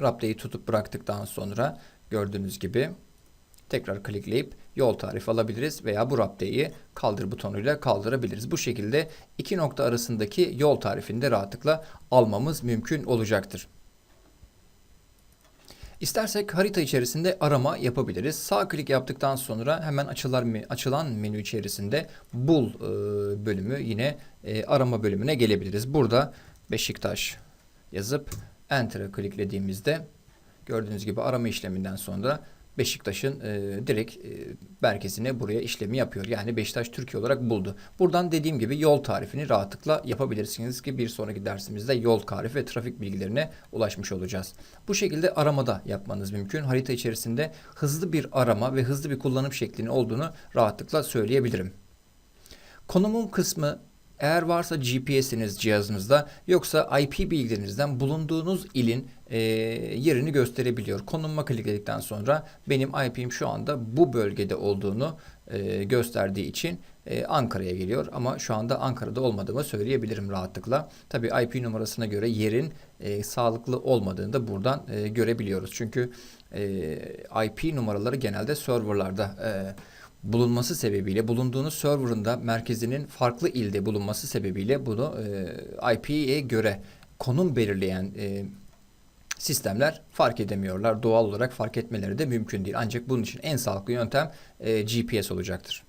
Rapteyi tutup bıraktıktan sonra gördüğünüz gibi tekrar klikleyip yol tarifi alabiliriz veya bu rapteyi kaldır butonuyla kaldırabiliriz. Bu şekilde iki nokta arasındaki yol tarifini de rahatlıkla almamız mümkün olacaktır. İstersek harita içerisinde arama yapabiliriz. Sağ klik yaptıktan sonra hemen açılar açılan menü içerisinde bul e, bölümü yine e, arama bölümüne gelebiliriz. Burada Beşiktaş yazıp Enter'a kliklediğimizde gördüğünüz gibi arama işleminden sonra Beşiktaş'ın e, direkt e, merkezine buraya işlemi yapıyor. Yani Beşiktaş Türkiye olarak buldu. Buradan dediğim gibi yol tarifini rahatlıkla yapabilirsiniz ki bir sonraki dersimizde yol tarifi ve trafik bilgilerine ulaşmış olacağız. Bu şekilde aramada yapmanız mümkün. Harita içerisinde hızlı bir arama ve hızlı bir kullanım şeklinin olduğunu rahatlıkla söyleyebilirim. Konumum kısmı eğer varsa GPS'iniz cihazınızda yoksa IP bilgilerinizden bulunduğunuz ilin e, yerini gösterebiliyor. Konumuma klikledikten sonra benim IP'm şu anda bu bölgede olduğunu e, gösterdiği için e, Ankara'ya geliyor. Ama şu anda Ankara'da olmadığımı söyleyebilirim rahatlıkla. Tabii IP numarasına göre yerin e, sağlıklı olmadığını da buradan e, görebiliyoruz. Çünkü e, IP numaraları genelde serverlarda e, bulunması sebebiyle bulunduğunuz server'ın da merkezinin farklı ilde bulunması sebebiyle bunu e, IP'ye göre konum belirleyen e, sistemler fark edemiyorlar. Doğal olarak fark etmeleri de mümkün değil. Ancak bunun için en sağlıklı yöntem e, GPS olacaktır.